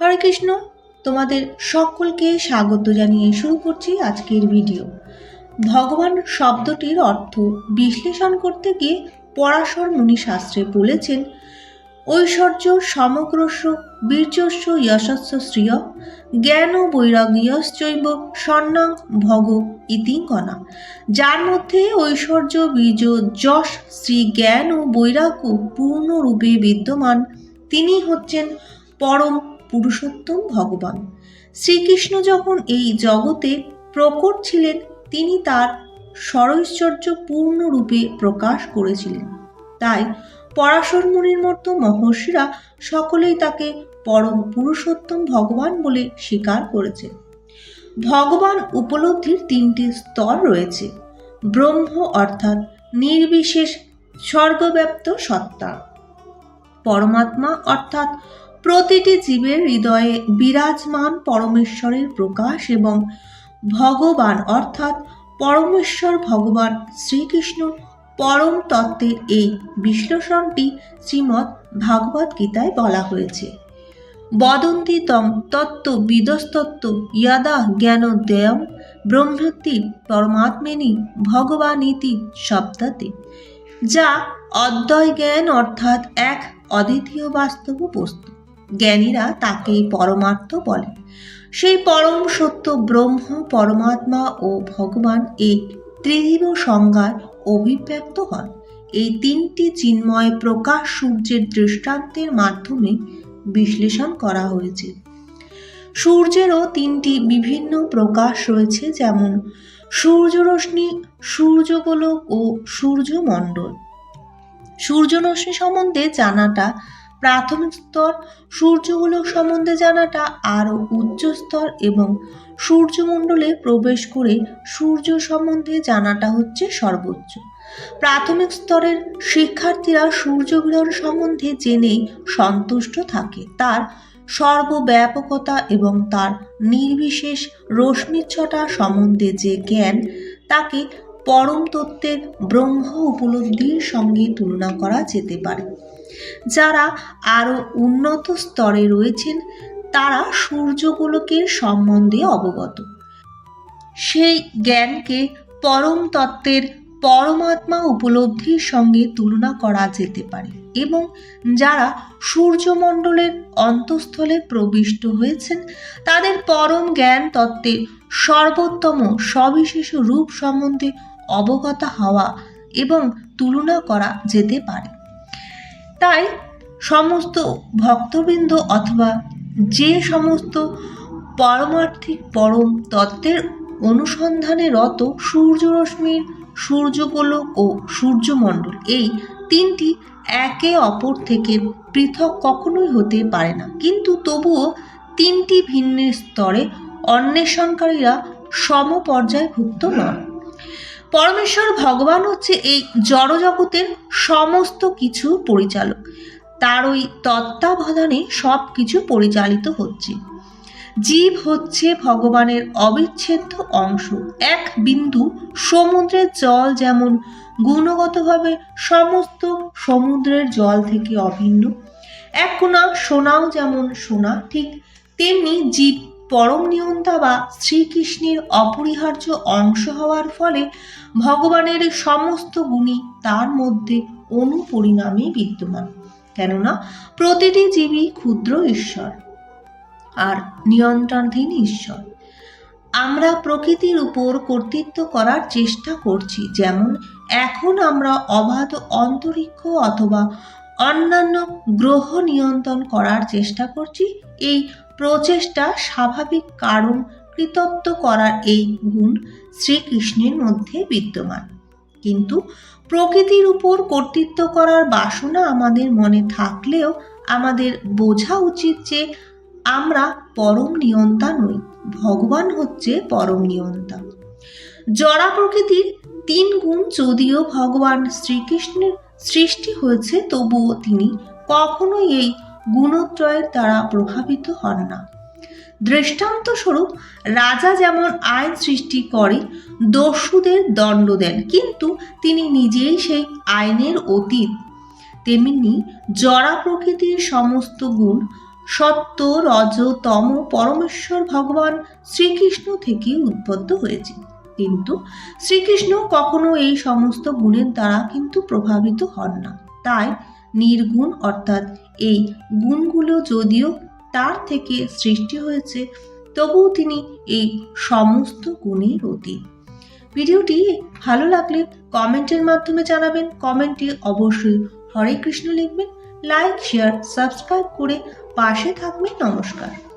হরে কৃষ্ণ, তোমাদের সকলকে স্বাগত জানিয়ে শুরু করছি আজকের ভিডিও। ভগবান শব্দটির অর্থ বিশ্লেষণ করতে গিয়ে পরাশর মুনি শাস্ত্রে বলেছেন, ঐশ্বর্য সমগ্রস্য বীর্যস্য যশস্য শ্রিয়, জ্ঞান ও বৈরাগ্যশ্চৈব স্বর্ণাং ভগ গণা। যার মধ্যে ঐশ্বর্য, বীর্য, যশ, শ্রী জ্ঞান ও বৈরাগ্য পূর্ণরূপে বিদ্যমান, তিনি হচ্ছেন পরম পুরুষোত্তম ভগবান। শ্রীকৃষ্ণ যখন এই জগতে প্রকট ছিলেন, তিনি তার স্বরৈশ্বর্য পূর্ণরূপে প্রকাশ করেছিলেন। তাই পরাশর মুনির মতো মহর্ষিরা সকলেই তাকে পরম পুরুষোত্তম ভগবান বলে স্বীকার করেছেন ভগবান উপলব্ধির তিনটি স্তর রয়েছে। ব্রহ্ম অর্থাৎ নির্বিশেষ সর্বব্যাপ্ত সত্তা। পরমাত্মা অর্থাৎ প্রতিটি জীবের হৃদয়ে বিরাজমান পরমেশ্বরের প্রকাশ এবং ভগবান অর্থাৎ পরমেশ্বর ভগবান শ্রীকৃষ্ণ পরম তত্ত্বের এই বিশ্লেষণটি শ্রীমৎ ভাগবত গীতায় বলা হয়েছে। বদন্তি তম তত্ত্ব বিদস্তত্ত্ব ইয়াদা জ্ঞান দেয়ম ব্রহ্মতি পরমাত্মেনি ভগবানীতি শব্দতে, যা অদ্বয় জ্ঞান অর্থাৎ এক অদ্বিতীয় বাস্তব বস্তু। জ্ঞানীরা তাকেই পরমার্থ বলে। সেই পরম সত্য ব্রহ্ম, পরমাত্মা ও ভগবান এই ত্রিদিব সংজ্ঞায় অভিব্যক্ত হন। এই তিনটি চিন্ময় প্রকাশ সূর্যের দৃষ্টান্তের মাধ্যমে বিশ্লেষণ করা হয়েছে। সূর্যেরও তিনটি বিভিন্ন প্রকাশ রয়েছে, যেমন সূর্যরশ্মি, সূর্যগোলক ও সূর্যমণ্ডল। সূর্যরশ্মি সম্বন্ধে জানাটা প্রাথমিক স্তর সূর্যগোলক সম্বন্ধে জানাটা আরও উচ্চ স্তর এবং সূর্যমণ্ডলে প্রবেশ করে সূর্য সম্বন্ধে জানাটা হচ্ছে সর্বোচ্চ। প্রাথমিক স্তরের শিক্ষার্থীরা সূর্যগ্রহণ সম্বন্ধে জেনেই সন্তুষ্ট থাকে। তার সর্বব্যাপকতা এবং তার নির্বিশেষ রশ্মিচ্ছটা সম্বন্ধে যে জ্ঞান, তাকে পরম তত্ত্বের ব্রহ্ম উপলব্ধির সঙ্গে তুলনা করা যেতে পারে। যারা আরও উন্নত স্তরে রয়েছেন, তারা সূর্যগোলকের সম্বন্ধে অবগত। সেই জ্ঞানকে পরম তত্ত্বের পরমাত্মা উপলব্ধির সঙ্গে তুলনা করা যেতে পারে এবং যারা সূর্যমণ্ডলের অন্তঃস্থলে প্রবিষ্ট হয়েছেন, তাদের পরম জ্ঞান তত্ত্বের সর্বোত্তম সবিশেষ রূপ সম্বন্ধে অবগত হওয়া এবং তুলনা করা যেতে পারে। তাই সমস্ত ভক্তবৃন্দ অথবা যে সমস্ত পারমার্থিক পরম তত্ত্বের অনুসন্ধানে রত সূর্যরশ্মির সূর্যগোলক ও সূর্যমণ্ডল, এই তিনটি একে অপর থেকে পৃথক কখনোই হতে পারে না। কিন্তু তবুও তিনটি ভিন্ন স্তরে অন্বেষণকারীরা সমপর্যায়ভুক্ত নন। পরমেশ্বর ভগবান হচ্ছে এই জড়জগতের সমস্ত কিছু পরিচালক। তার ওই তত্ত্বাবধানে সব কিছু পরিচালিত হচ্ছে। জীব হচ্ছে ভগবানের অবিচ্ছেদ্য অংশ। এক বিন্দু সমুদ্রের জল যেমন গুণগতভাবে সমস্ত সমুদ্রের জল থেকে অভিন্ন, এক কোনা সোনাও যেমন সোনা, ঠিক তেমনি জীব পরম নিয়ন্তা বা শ্রীকৃষ্ণের অপরিহার্য অংশ হওয়ার ফলে ভগবানের সমস্ত গুণই তার মধ্যে অনুপরিণামে বিদ্যমান। কেননা প্রতিটি জীবই ক্ষুদ্র ঈশ্বর আর নিয়ন্ত্রণাধীন ঈশ্বর। আমরা প্রকৃতির উপর কর্তৃত্ব করার চেষ্টা করছি, যেমন এখন আমরা অবাধ অন্তরিক্ষ অথবা অন্যান্য গ্রহ নিয়ন্ত্রণ করার চেষ্টা করছি, এই প্রচেষ্টা স্বাভাবিক কারণ কৃতত্ব করার এই গুণ শ্রীকৃষ্ণের মধ্যে বিদ্যমান। কিন্তু প্রকৃতির উপর কর্তৃত্ব করার বাসনা আমাদের মনে থাকলেও আমাদের বোঝা উচিত যে আমরা পরম নিয়ন্তা নই, ভগবান হচ্ছে পরম নিয়ন্তা। জড়া প্রকৃতির তিন গুণ যদিও ভগবান শ্রীকৃষ্ণের সৃষ্টি হয়েছে, তবুও তিনি কখনোই এই গুণত্রয়ের দ্বারা প্রভাবিত হন না। দৃষ্টান্ত স্বরূপ রাজা যেমন আইন সৃষ্টি করে, দস্যুদের দণ্ড দেন, কিন্তু তিনি নিজেই সেই আইনের অতীত। তেমনি জরা প্রকৃতির সমস্ত গুণ, সত্য, রজ, তম, পরমেশ্বর ভগবান শ্রীকৃষ্ণ থেকে উদ্বুদ্ধ হয়েছে। কিন্তু শ্রীকৃষ্ণ কখনো এই সমস্ত গুণের দ্বারা কিন্তু প্রভাবিত হন না। তাই নির্গুণ অর্থাৎ এই গুণগুলো যদিও তার থেকে সৃষ্টি হয়েছে, তবুও তিনি এই সমস্ত গুণের অতি ভিডিওটি ভালো লাগলে কমেন্টের মাধ্যমে জানাবেন, কমেন্টে অবশ্যই হরে কৃষ্ণ লিখবেন, লাইক, শেয়ার, সাবস্ক্রাইব করে পাশে থাকবেন, নমস্কার।